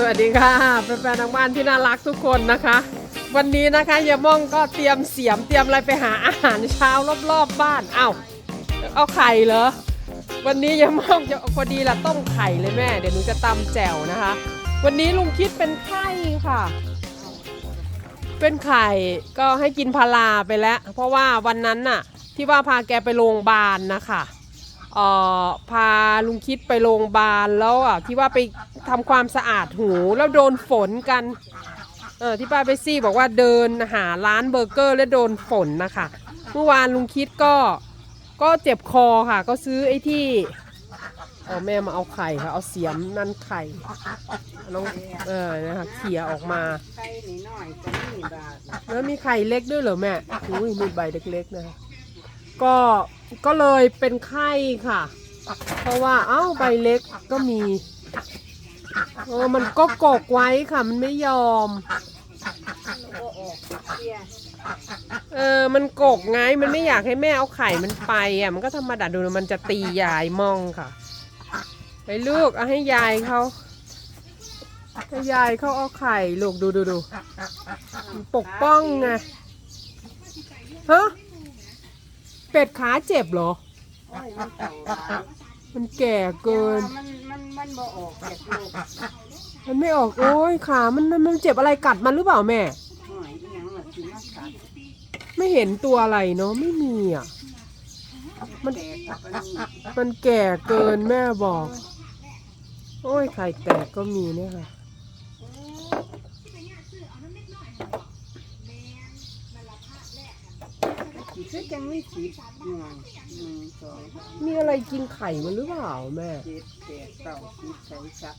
สวัสดีค่ะแฟนๆทางบ้านที่น่ารักทุกคนนะคะ วันนี้นะคะยายม่องก็เตรียมเสียมเตรียมอะไรไปหาอาหารเช้ารอบๆบบ้านเอ้าเอาไข่เหรอวันนี้ยายม่องจะพอดีละต้มไข่เลยแม่ เดี๋ยวหนูจะตำแจ่วนะคะ วันนี้ลุงคิดเป็นไข้ค่ะ เป็นไข่ก็ให้กินพาราไปแล้ว เพราะว่าวันนั้นน่ะที่ว่าพาแกไปโรงพยาบาลนะคะ เอ่อพาลุงคิดไปโรงพยาบาลแล้วอะที่ว่าไปทำความสะอาดหูแล้วโดนฝนกัน เออที่ป้าไปซี่บอกว่าเดินหาร้านเบอร์เกอร์แล้วโดนฝนนะคะ เมื่อวานลุงคิดก็ก็เจ็บคอค่ะ ก็ซื้อไอ้ที่เอาแม่มาเอาไข่ค่ะ เอาเสียมนั่นไข่น้องเออนะคะเขี่ยออกมาไข่นิดหน่อยจะมีบาทแล้วมีไข่เล็กด้วยเหรอแม่อุ้ยมีใบเล็กๆนะคะ ก็ก็เลยเป็นไข้ค่ะ เพราะว่าเอ้าใบเล็กก็มีเออมันก็กกไว้ค่ะ มันไม่ยอม เออ มันกกไง มันไม่อยากให้แม่เอาไข่มันไปอะ มันก็ธรรมดาดูมันจะตียายมองค่ะ ไปลูกเอาให้ยายเขาให้ยายเขาเอาไข่ลูกดูดูดูปกป้องไงฮะ เป็ดขาเจ็บเหรอ โอ้ยมันเก่าหลายมันแก่เกิน มันมันมันบ่ออกเจ็บลูกมันไม่ออกโอ้ยขามันมันเจ็บอะไรกัดมันหรือเปล่าแม่หน่อยอีหยังล่ะสิมากัดไม่เห็นตัวอะไรเนาะไม่มีอะ มันแตกกับอันนี้มันแก่เกินแม่บอก โอ้ยไข่แตกก็มีเนี่ยค่ะ คือจังไม่สิบหน่วยหนึ่งสองสามมีอะไรกินไข่มันหรือเปล่าแม่ เจ็ดแปดเก้าสิบใส่ซะ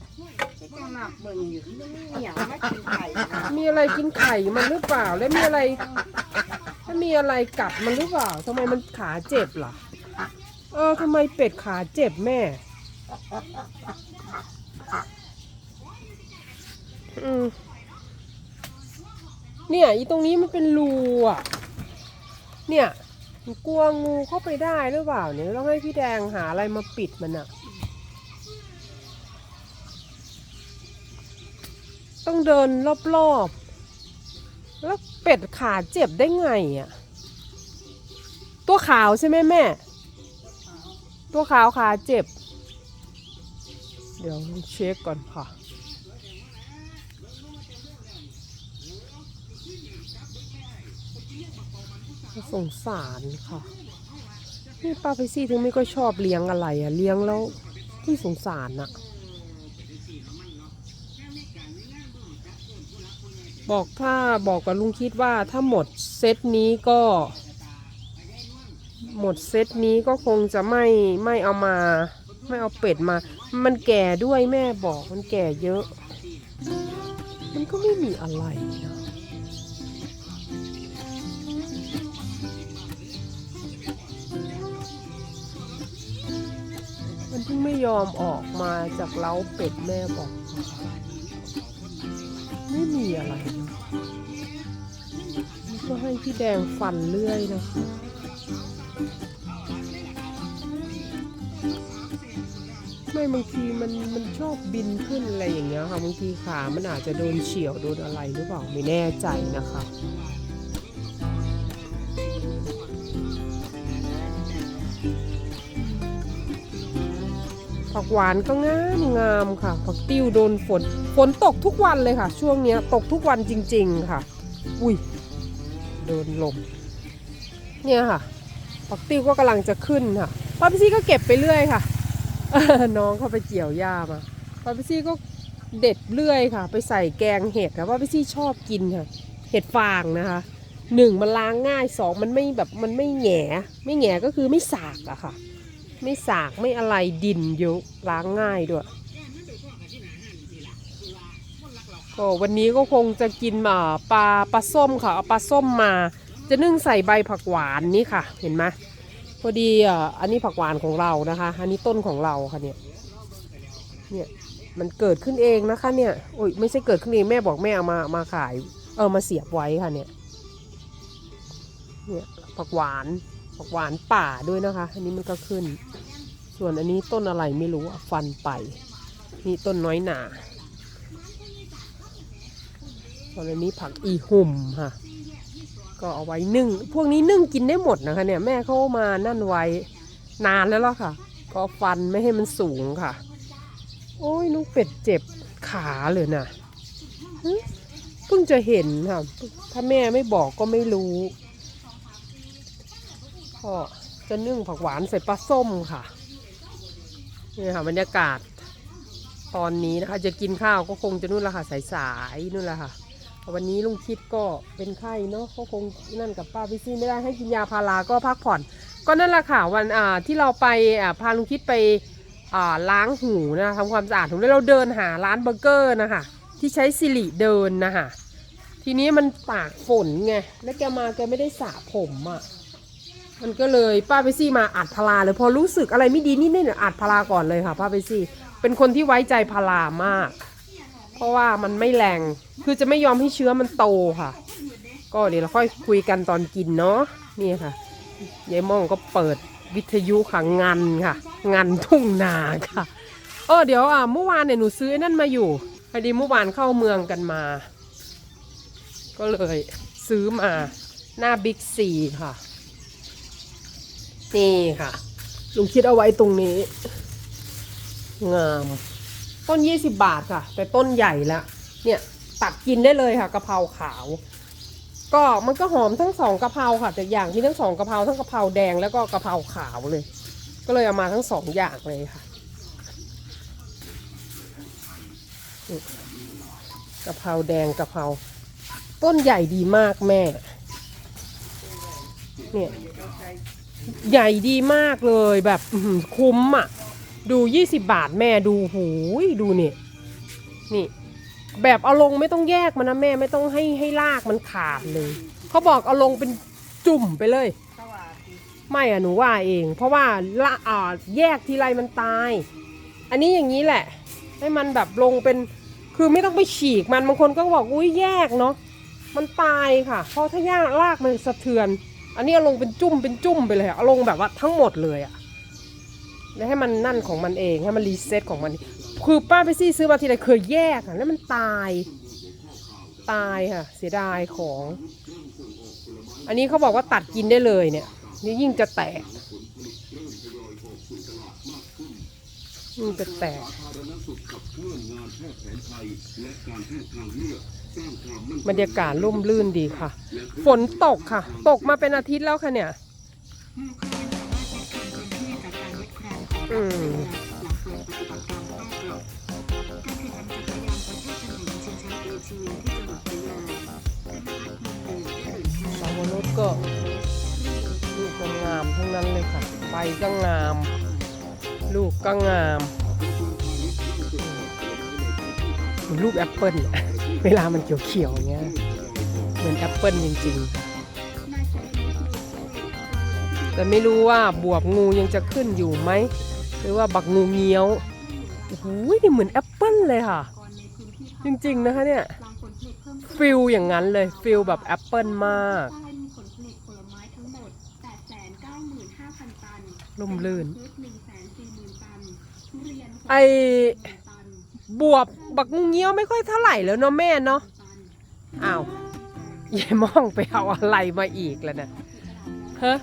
จะจังนับเบิ่งอยู่มันมีหยังมากินไข่นะมีอะไรกินไข่มันหรือเปล่า และมีอะไรถ้ามีอะไรกัดมันหรือเปล่าทำไมมันขาเจ็บล่ะ เออทำไมเป็ดขาเจ็บแม่ อืมเนี่ยอีตรงนี้มันเป็นรูอะ เนี่ย กลัวงูเข้าไปได้หรือเปล่าเนี่ยต้องให้พี่แดงหาอะไรมาปิดมันอะต้องเดินรอบๆ แล้วเป็ดขาเจ็บได้ไงอะตัวขาวใช่ไหมแม่ ตัวขาวขาเจ็บ เดี๋ยวเช็คก่อนค่ะ สงสารค่ะนี่ป้าไปซี่ถึงไม่ก็ชอบเลี้ยงอะไรอะเลี้ยงแล้วที่สงสารอะบอกถ้าบอกกับลุงคิดว่าถ้าหมดเซตนี้ก็ หมดเซตนี้ก็คงจะไม่ไม่เอามา ไม่เอาเป็ดมา มันแก่ด้วยแม่บอกมันแก่เยอะ มันก็ไม่มีอะไรนะ ไม่ยอมออกมาจากเล้าเป็ดแม่บอก ไม่มีอะไรก็ให้พี่แดงฟันเลื่อยนะคะไม่บางทีมันมันชอบบินขึ้นอะไรอย่างเงี้ยค่ะบางทีขามันอาจจะโดนเฉียวโดนอะไรหรือเปล่าไม่แน่ใจนะคะ ผักหวานก็งามงามค่ะ ผักติ้วโดนฝน ฝนตกทุกวันเลยค่ะ ช่วงเนี้ยตกทุกวันจริง ๆค่ะ อุ้ยโดนลมเนี่ยค่ะ ผักติ้วก็กำลังจะขึ้นค่ะป้าพิซี่ก็เก็บไปเรื่อยค่ะน้องเขาไปเกี่ยวหญ้ามาป้าพิซี่ก็เด็ดเรื่อยค่ะ ไปใส่แกงเห็ดค่ะป้าพิซี่ชอบกินค่ะ เห็ดฟางนะคะหนึ่งมันล้างง่ายสองมันไม่แบบมันไม่แหงไม่แหงก็คือไม่สากอะค่ะ ไม่สากไม่อะไรดินเยอะล้างง่ายด้วย ก็วันนี้ก็คงจะกินอ่าปลาปลาส้มค่ะเอาปลาส้มมา จะนึ่งใส่ใบผักหวานนี่ค่ะ เห็นไหมพอดีอะอันนี้ผักหวานของเรานะคะ อันนี้ต้นของเราค่ะเนี่ยเนี่ยมันเกิดขึ้นเองนะคะเนี่ยโอ้ยไม่ใช่เกิดขึ้นเองแม่บอกแม่เอามามาขาย เออมาเสียบไว้ค่ะเนี่ยเนี่ยผักหวาน ผักหวานป่าด้วยนะคะ อันนี้มันก็ขึ้น ส่วนอันนี้ต้นอะไรไม่รู้ฟันไปนี่ต้นน้อยหนาส่วนอันนี้ผักอีหุ่มค่ะ ก็เอาไว้นึ่ง พวกนี้นึ่งกินได้หมดนะคะเนี่ยแม่เขามานั่นไว้นานแล้วล่ะค่ะ ก็ฟันไม่ให้มันสูงค่ะ โอ้ยน้องเป็ดเจ็บขาเลยนะหึเพิ่งจะเห็นค่ะ ถ้าแม่ไม่บอกก็ไม่รู้ ก็จะนึ่งผักหวานใส่ปลาส้มค่ะนี่ค่ะบรรยากาศตอนนี้นะคะ จะกินข้าวก็คงจะนู่นละค่ะสายๆนู่นละค่ะ วันนี้ลุงคิดก็เป็นไข้เนาะก็คงนั่นกับป้าพี่ซี่ไม่ได้ให้กินยาพาราก็พักผ่อน ก็นั่นแหละค่ะวันอ่าที่เราไปอ่าพาลุงคิดไปอ่าล้างหูนะทำความสะอาดหูแล้วเราเดินหาร้านเบอร์เกอร์นะคะที่ใช้สิริเดินนะคะทีนี้มันตากฝนไงแล้วแกมาแกไม่ได้สระผมอะ่ะ มันก็เลยป้าไปซี่มาอัดพาราเลยพอรู้สึกอะไรไม่ดีนิดนิดอัดพาราก่อนเลยค่ะป้าไปซี่ เป็นคนที่ไว้ใจพารามาก เพราะว่ามันไม่แรงคือจะไม่ยอมให้เชื้อมันโตค่ะ ก็เดี๋ยวเราค่อยคุยกันตอนกินเนาะนี่ค่ะยายม่องก็เปิดวิทยุค่ะงันค่ะงันทุ่งนาค่ะเออเดี๋ยวอะเมื่อวานเนี่ยหนูซื้อนั่นมาอยู่พอดีเมื่อวานเข้าเมืองกันมา ก็เลยซื้อมาหน้าบิ๊กซีค่ะ นี่ค่ะ ลุงคิดเอาไว้ตรงนี้ งาม ต้น20บาทค่ะ แต่ต้นใหญ่แล้วเนี่ยตัดกินได้เลยค่ะกะเพราขาว ก็มันก็หอมทั้งสองกะเพราค่ะ แต่อย่างที่ทั้งสองกะเพราทั้งกะเพราแดงแล้วก็กะเพราขาวเลย ก็เลยเอามาทั้งสองอย่างเลยค่ะนี่กะเพราแดงกะเพราต้นใหญ่ดีมากแม่ เนี่ย ใหญ่ดีมากเลยแบบคุ้มอะ ดู 20 บาทแม่ดูหูยดูนี่นี่ แบบเอาลงไม่ต้องแยกมันนะแม่ไม่ต้องให้ให้ลากมันขาดเลยเขาบอกเอาลงเป็นจุ่มไปเลยไม่อะหนูว่าเอง เพราะว่าละอ่าแยกทีไรมันตาย อันนี้อย่างนี้แหละ ให้มันแบบลงเป็นคือไม่ต้องไปฉีกมันบางคนก็บอกอุ้ยแยกเนาะมันตายค่ะ เพราะถ้าย่างลากมันสะเทือน อันนี้เอาลงเป็นจุ่มเป็นจุ่มไปเลยอะเอาลงแบบว่าทั้งหมดเลยอะแล้วให้มันนั่นของมันเองให้มันรีเซ็ตของมันคือป้าไปซี่ซื้อมาทีไรเคยแยกอะแล้วมันตาย ตายค่ะ เสียดายของ อันนี้เขาบอกว่าตัดกินได้เลยเนี่ย นี่ยิ่งจะแตกยิ่งจะแตก บรรยากาศร่มรื่นดีค่ะ ฝนตกค่ะ ตกมาเป็นอาทิตย์แล้วค่ะเนี่ยอืมสาวรสก็ลูกงามๆทั้งนั้นเลยค่ะใบก็งาม ลูกก็งามเหมือนลูกแอปเปิลอะ เวลามันเขียวๆอย่างเงี้ยเหมือนแอปเปิลจริงๆ แต่ไม่รู้ว่าบวบงูยังจะขึ้นอยู่ไหมหรือว่าบักงูเงี้ยวโอ้โหนี่เหมือนแอปเปิลเลยค่ะ จริงๆนะคะเนี่ยฟิลอย่างนั้นเลยฟิลแบบแอปเปิลมากใต้มีผลผลิตผลไม้ทั้งหมด895,000ตันร่มรื่นไอ60,000ตัน บวบบักงูเงี้ยวไม่ค่อยเท่าไหร่แล้วเนาะแม่เนาะอ้าวยายมองไปเอาอะไรมาอีกแล้วนะฮะ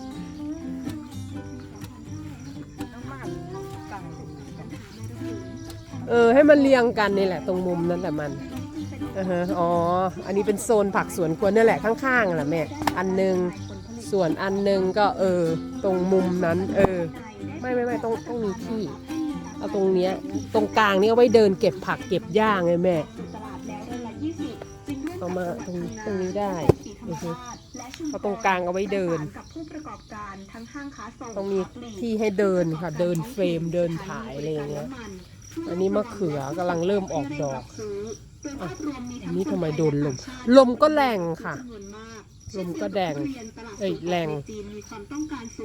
น้ำมันสั่งเออให้มันเรียงกันนี่แหละ ตรงมุมนั่นแหละมันอ๋อ อันนี้เป็นโซนผักสวนครัวนี่แหละข้างๆแหละแม่ อันหนึ่งส่วนอันหนึ่งก็เออ ตรงมุมนั้น เออ ไม่ไม่ไม่ต้องต้องมีที่ เอาตรงเนี้ยตรงกลางนี่เอาไว้เดินเก็บผักเก็บหญ้าไงแม่ตลาดแล้วเดือนละ20จึงร่วมเอามาตรงตรงนี้ได้สีธรรมชาติและชุมชนเอาตรงกลางเอาไว้เดินกับผู้ประกอบการทั้งห้างค้าส่งต้องมีที่ให้เดินค่ะ เดินเฟรมเดินถ่ายอะไรอย่างเงี้ยอันนี้มะเขือกำลังเริ่มออกดอกอะอันนี้ทำไมโดนลม ลมก็แรงค่ะ ลมก็แดงเอ้ยแรง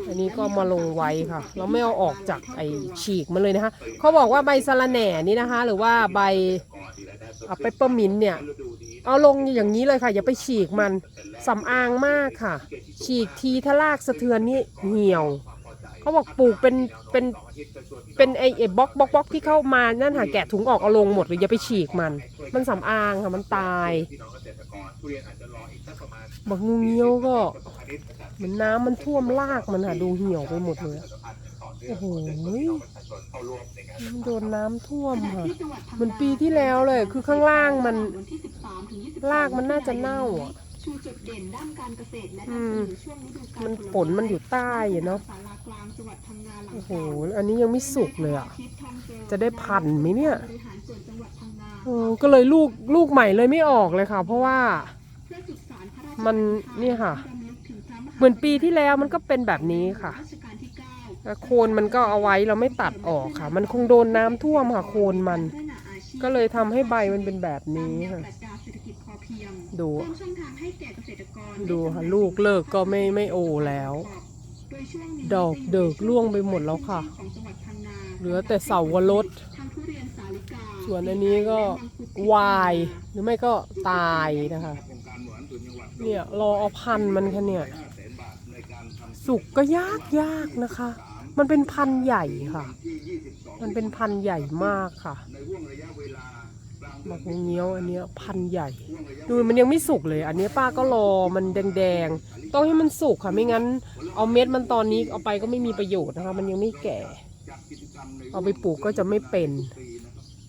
อันนี้ก็มาลงไว้ค่ะ เราไม่เอาออกจากไอฉีกมันเลยนะคะ เขาบอกว่าใบสะระแหน่นี่นะคะ หรือว่าใบเปปเปอร์มินเนี่ย เอาลงอย่างนี้เลยค่ะ อย่าไปฉีกมันสำอางมากค่ะ ฉีกทีถ้าลากสะเทือนนี่เหี่ยว เขาบอกปลูกเป็นเป็นเป็นไอ้ไอ้บล็อกบล็อกบล็อกที่เข้ามานั่นค่ะแกะถุงออกเอาลงหมดเลยอย่าไปฉีกมัน มันสำอางค่ะมันตายบักงูเงี้ยวก็ เหมือนน้ำมันท่วมรากมันค่ะดูเหี่ยวไปหมดเลยโอ้โหมันโดนน้ำท่วมค่ะเหมือนปีที่แล้วเลย คือข้างล่างมันวันที่13ถึง23รากมันน่าจะเน่าอะ ชูจุดเด่นด้านการเกษตรและอืนำเสมนอช่วงฤดูกาลมันฝนมันอยู่ใต้อะเนาะศาลากลางจังหวัดพังงาหลังโอ้โห เก่าอันนี้ยังไม่สุกเลยอะ ทิศทองเจริญจะได้พันไหมเนี่ย บริหารส่วนจังหวัดพังงาเออก็เลยลูกลูกใหม่เลยไม่ออกเลยค่ะ เพราะว่า เพื่อสืบสานพระราชมันปณิธานี่ค่ะ รำลึกถึงพระมหาเหมือนปีที่แล้วมันก็เป็นแบบนี้ค่ะรัชกาลที่เก้าแล้วโคนมันก็เอาไว้เราไม่ตัดออกค่ะ มันคงโดนน้ำท่วมค่ะโคนมันพัฒนาอาชีพก็เลยทำให้ใบมันเป็นแบบนี้ตามแนวค่ะ ปรัชญาเศรษฐกิจพอเพียงดู เพิ่มช่องท ดูค่ะลูกเลิกก็ไม่ไม่โอแล้ว ดอกเดิกร่วงไปหมดแล้วค่ะ เหลือแต่เสาวรสทั้งทุเรียนสาลิกาส่วนอันนี้ก็วาย หรือไม่ก็ตายนะคะ เนี่ยรอเอาพันธ์มันค่ะเนี่ย สุกก็ยากยากนะคะ มันเป็นพันใหญ่ค่ะ มันเป็นพันใหญ่มากค่ะ หมักเงี้ยวอันเนี้ยพันใหญ่ ดูมันยังไม่สุกเลย อันนี้ป้าก็รอมันแดงๆ ต้องให้มันสุกค่ะ ไม่งั้น เอาเม็ดมันตอนนี้เอาไปก็ไม่มีประโยชน์นะคะ มันยังไม่แก่ เอาไปปลูกก็จะไม่เป็น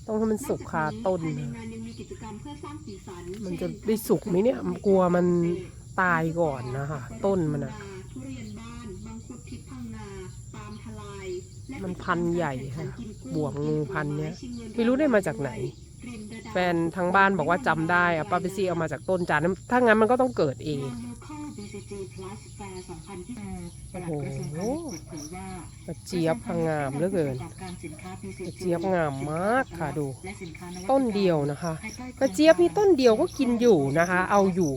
ต้องให้มันสุกคาต้นภายในนะงานยังมีกิจกรรมเพื่อสร้างสีสันมันจะได้สุกไหมเนี่ย กลัวมันตายก่อนนะคะ ต้นมันอะมังคุดทิพย์พังงาปาล์มทลายและมันพันใหญ่ค่ะ บวกงูพันเนี้ย ไม่รู้ได้มาจากไหน แฟนทางบ้านบอกว่าจำได้อะป้าไปซี่เอามาจากต้นจานถ้างั้นมันก็ต้องเกิดเอง โอ้โหปากระเจี๊ยบพงงามเหลือเกินประกอบการะเจี๊ยบงามมากค่ะดู ต้นเดียวนะคะภายใต้กระเจี๊ยบนี่ต้นเดียวก็กินอยู่นะคะ เอาอยู่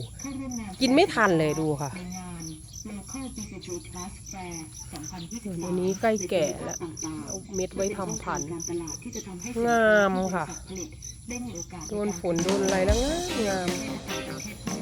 กินไม่ทันเลยดูค่ะ อันนี้ใกล้แก่แล้วเอาเม็ดไว้ทำพันธุ์งามค่ะโอกาสโดนฝนโดนอะไรแล้วงาม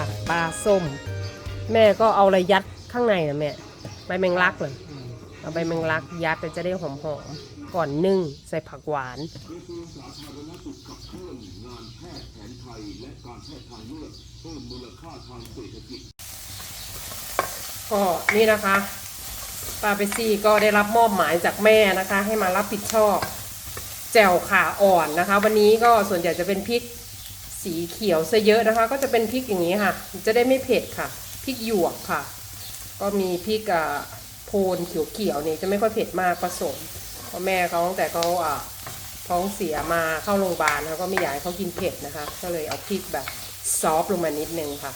ค่ะ ปลาส้ม แม่ก็เอาอะไรยัดข้างในนะแม่ ใบแมงลักเลยเอาใบแมงลักยัดแต่จะได้หอมๆ ก่อนนึ่งใส่ผักหวาน ก็นี่นะคะป้าเปซี่ก็ได้รับมอบหมายจากแม่นะคะ ให้มารับผิดชอบแจ่วขาอ่อนนะคะ วันนี้ก็ส่วนใหญ่จะเป็นพริก สีเขียวซะเยอะนะคะ ก็จะเป็นพริกอย่างนี้ค่ะ จะได้ไม่เผ็ดค่ะพริกหยวกค่ะ ก็มีพริกอ่าโพนเขียวๆเนี่ยจะไม่ค่อยเผ็ดมากผสมเพราะแม่เขาตั้งแต่เขาอ่าท้องเสียมาเข้าโรงพยาบาลเขาก็ไม่อยากให้เขากินเผ็ดนะคะ ก็เลยเอาพริกแบบซอฟลงมานิดนึงค่ะ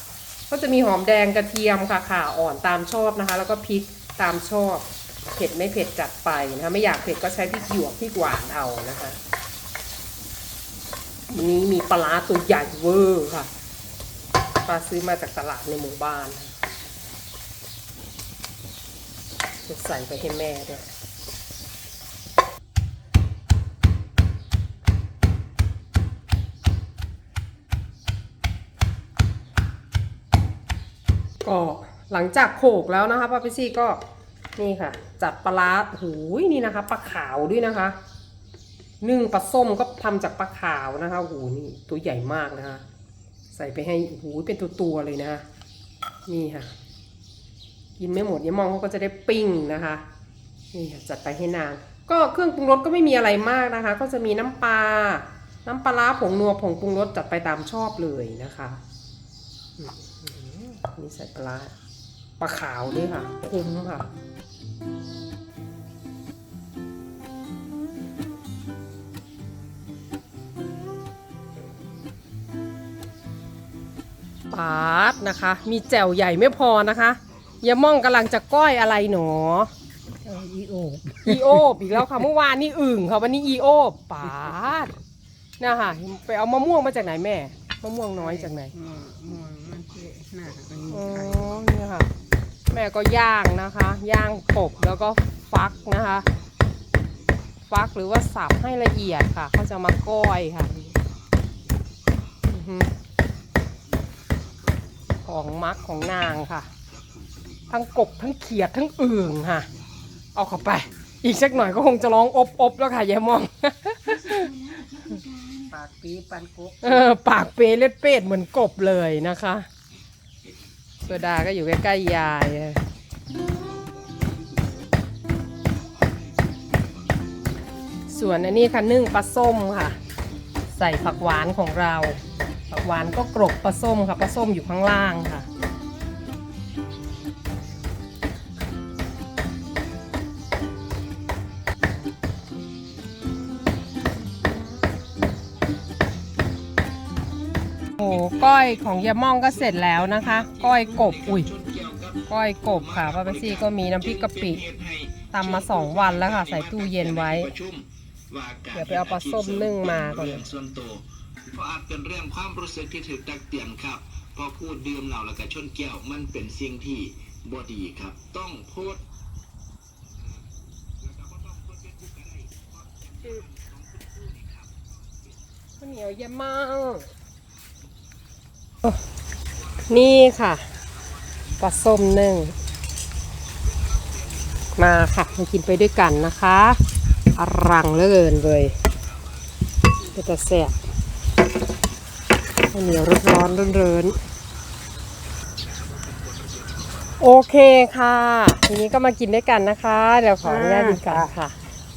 ก็จะมีหอมแดงกระเทียมค่ะข่าอ่อนตามชอบนะคะ แล้วก็พริกตามชอบเผ็ดไม่เผ็ดจัดไปนะคะไม่อยากเผ็ดก็ใช้พริกหยวกพริกหวานเอานะคะ วันนี้มีปลาตัวใหญ่เวอร์ค่ะ ปลาซื้อมาจากตลาดในหมู่บ้านจะใส่ไปให้แม่ด้วยก็หลังจากโขกแล้วนะคะป้าพิซี่ก็นี่ค่ะ จัดปลาหูยนี่นะคะปลาขาวด้วยนะคะ นึ่งปลาส้มก็ทำจากปลาขาวนะคะโอ้โหนี่ตัวใหญ่มากนะคะ ใส่ไปให้หูยเป็นตัวตัวเลยนะคะนี่ค่ะ กินไม่หมดเนี่ยมองเขาก็จะได้ปิ้งนะคะนี่ค่ะจัดไปให้นางก็เครื่องปรุงรสก็ไม่มีอะไรมากนะคะ ก็จะมีน้ำปลา น้ำปลาผงนัวผงปรุงรสจัดไปตามชอบเลยนะคะนี่ใส่ปลาร้าปลาขาวด้วยค่ะ คุ้มค่ะ ปาดนะคะ มีแจ่วใหญ่ไม่พอนะคะยายม่องกำลังจะก้อยอะไรหนอ เอออีโอบอีโอบอีกแล้วค่ะเมื่อวานนี่อึ่งค่ะวันนี้อีโอบปาดนะค่ะไปเอามะม่วงมาจากไหนแม่มะม่วงน้อยจากไหนม่วงม่วงมันเจ๊หน้ามันมีอ๋อไข่เนี่ยค่ะ แม่ก็ย่างนะคะ ย่างกบแล้วก็ฟักนะคะ ฟักหรือว่าสับให้ละเอียดค่ะเขาจะมาก้อยค่ะอื้อหือ ของมักของนางค่ะ ทั้งกบทั้งเขียดทั้งอึ่งค่ะ เอาเข้าไป อีกสักหน่อยก็คงจะร้องอบอบแล้วค่ะยายมอง ปากปีปันกุ๊กเออปากเปรเล็ดเป็ดเหมือนกบเลยนะคะโซดาก็อยู่ใกล้ๆยายส่วนอันนี้ค่ะนึ่งปลาส้มค่ะ ใส่ผักหวานของเราผัก หวานก็กรบปลาส้มค่ะปลาส้มอยู่ข้างล่างค่ะ โอ้ก้อยของยาม่องก็เสร็จแล้วนะคะ ก้อยกบอุ้ยก้อยกบค่ะป้าเปซี่ก็มีน้ำพริกกะปิตำมาสองวันแล้วค่ะ ใส่ตู้เย็นไว้ เดี๋ยวไปเอาปลาส้มนึ่งมาก่อน เรื่องส่วนตัวเพราะอาจเป็นเรื่องความรู้สึกที่ถูกตักเตือนครับ พอพูดดื่มเหล้าแล้วก็ชนแก้วมันเป็นสิ่งที่บ่ดีครับ ต้องพูดข้าวเหนียวเยี่ยมมากนี่ค่ะปลาส้มนึ่ง มาค่ะมากินไปด้วยกันนะคะ อรังเหลือเกินเลยก็จะแซ่บ ข้าวเหนียวร้อนๆร้อนๆโอเคค่ะ ทีนี้ก็มากินด้วยกันนะคะ เดี๋ยวขออนุญาตกินกันค่ะ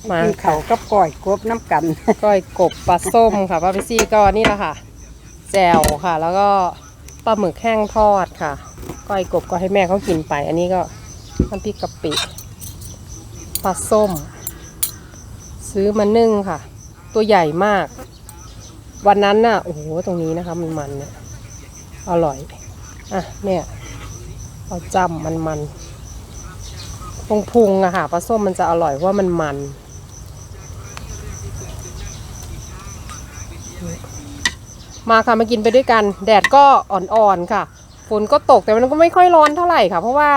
มากินค่ะเขาวกับก่อยกบน้ำกัน ก้อยกบปลาส้มค่ะป้าพิซี่ก็นี่แหละค่ะแจ่วค่ะ แล้วก็ปลาหมึกแห้งทอดค่ะ ก้อยกบก็ให้แม่เขากินไป อันนี้ก็น้ำพริกกะปิปลาส้ม ซื้อมานึ่งค่ะ ตัวใหญ่มาก วันนั้นน่ะโอ้โหตรงนี้นะคะ มันมันเนี่ยอร่อยอะเนี่ยเอาจำมันมันตรงพุงอะค่ะปลาส้มมันจะอร่อยเพราะว่ามันมันมาค่ะมากินไปด้วยกัน แดดก็อ่อนๆค่ะ ฝนก็ตกแต่มันก็ไม่ค่อยร้อนเท่าไหร่ค่ะ เพราะว่า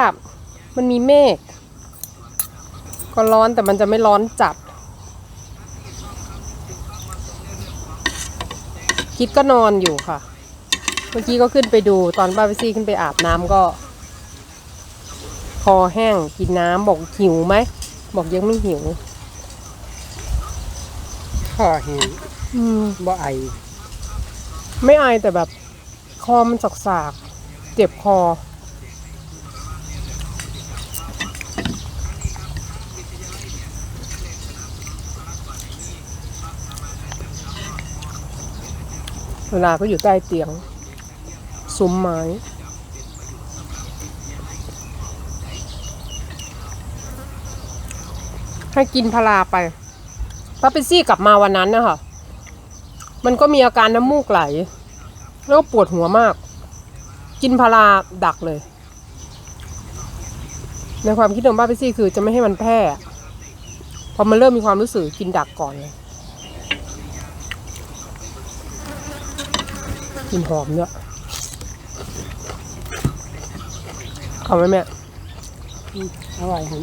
มันมีเมฆก็ร้อนแต่มันจะไม่ร้อนจัด คิดก็นอนอยู่ค่ะ เมื่อกี้ก็ขึ้นไปดูตอนป้าไปซี่ขึ้นไปอาบน้ำก็ คอแห้งกินน้ำบอกหิวไหม บอกยังไม่หิวข้อแห้งอืมบ่ไอ ไม่ไอแต่แบบ คอมันสากๆเจ็บคอ เวลาก็อยู่ใต้เตียง ซุ้มไม้ ให้กินพาราไปป้าเปซี่กลับมาวันนั้นนะคะมันก็มีอาการน้ำมูกไหล แล้วก็ปวดหัวมาก กินพาราดักเลย ในความคิดของป้าพิซี่คือจะไม่ให้มันแพร่ พอมันเริ่มมีความรู้สึกกินดักก่อนเลย กลินหอมเนี่ยเอาไหมแม่อร่อยหัน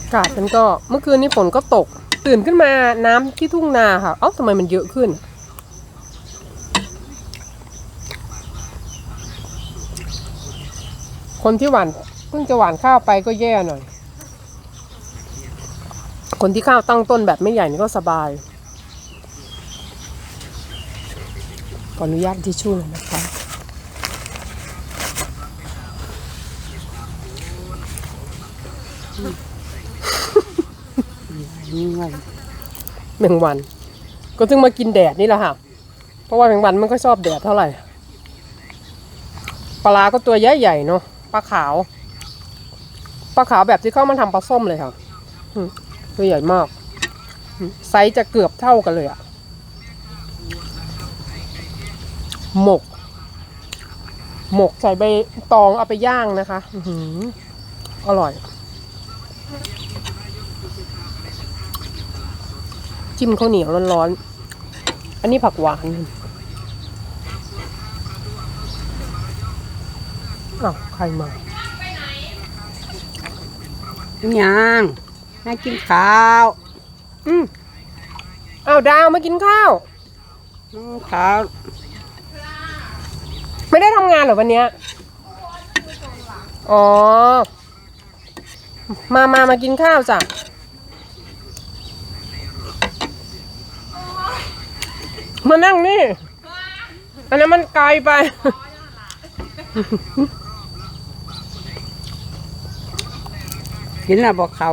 อากาศมันก็เมื่อคืนนี้ฝนก็ตก ตื่นขึ้นมาน้ำที่ทุ่งนาค่ะ เอ้าทำไมมันเยอะขึ้น คนที่หวานเพิ่งจะหวานข้าวไปก็แย่หน่อย คนที่ข้าวตั้งต้นแบบไม่ใหญ่นี่ก็สบาย ขออนุญาตที่ชู่หน่อยนะคะนี่งแมงวัน ก็ถึงมากินแดดนี่แหละค่ะ เพราะว่าแมงวันมันก็ชอบแดดเท่าไหร่ ปลาร้าก็ตัวใหญ่ๆเนาะ ปลาขาว ปลาขาวแบบที่เข้ามาทำปลาส้มเลยค่ะ ตัวใหญ่มาก ไซส์จะเกือบเท่ากันเลยอะหมก หมกใส่ใบตองเอาไปย่างนะคะอืออร่อย จิ้มข้าวเหนียวร้อนๆ อันนี้ผักหวานอ้าวใครมายัง ให้กินข้าว อืมอ้าวดาวมากินข้าว อืมข้าว ไม่ได้ทำงานเหรอวันเนี้ย อ๋อ มามามากินข้าวจ้ะ มานั่งนี่ อันนั้นมันไกลไป กินแล้วบอกเขา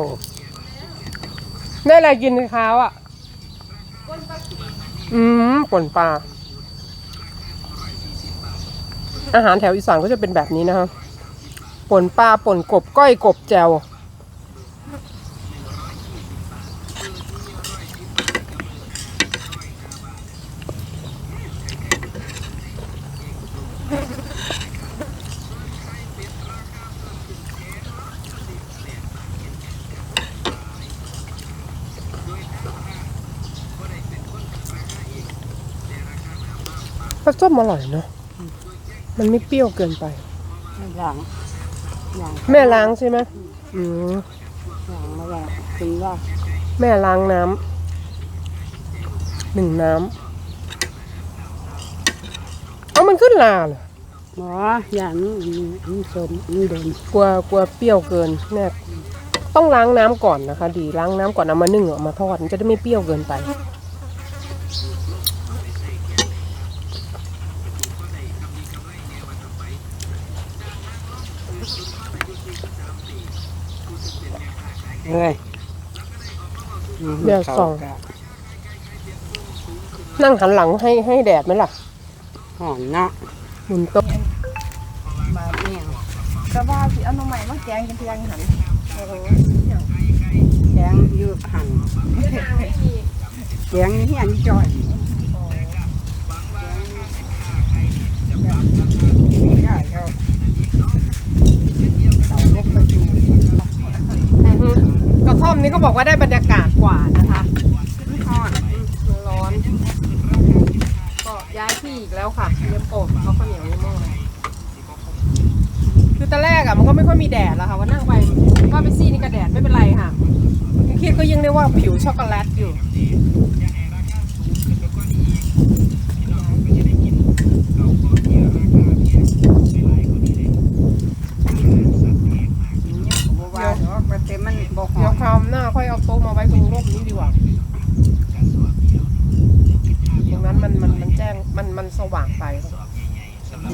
ได้อะไรกินข้าวอะอืมป่นปลา อาหารแถวอีสานก็จะเป็นแบบนี้นะคะป่นปลาป่นกบ ก้อยกบแจว ปลาส้มอร่อยเนาะมันไม่เปรี้ยวเกินไปอย่างอย่างแม่ล้างใช่ไหมอืมอย่างมาอย่างกินว่าแม่ล้างน้ำหนึ่งน้ำเอามันขึ้นลาเหรอหมออย่างนี้นี่สมนี่เดินกลัวกลัวเปรี้ยวเกินแน่ต้องล้างน้ำก่อนนะคะ ดีล้างน้ำก่อนเอามานึ่งเอามาทอดมันจะได้ไม่เปรี้ยวเกินไป เอ้ยเดี๋ยวส่อง นั่งหันหลังให้ให้แดดไหมล่ะหอมเนาะหมุนโต๊ะมาเนี่ยกระว่าสิเอาน้ำใหม่มาแกงกันเพียงหันแกงยืดหั่นแกงนี่ที่อันนี้จ่อยได้แล้วเอาลกไปดู กระท่อม นี้ก็บอกว่าได้บรรยากาศกว่านะคะทอดร้อน ก็ย้ายที่อีกแล้วค่ะเลี้ยมโป่งเขาข้าวเหนียวนี่มากคือตอนแรกอะมันก็ไม่ค่อยมีแดดแล้วค่ะว่านั่งไปว่าไปซี่นี่กระแดดไม่เป็นไรค่ะคิดก็ยังได้ว่าผิวช็อกโกแลตอยู่ บัวาเนาะประเทศมันบ่หอ เดี๋ยว ม คราวหน้าค่ อยเอาโต๊ะมาไว้ตรงร่มนี้ดีกว่าตรงนั้นมันมันมันแจ้งมันมันสว่างไปสำหรับ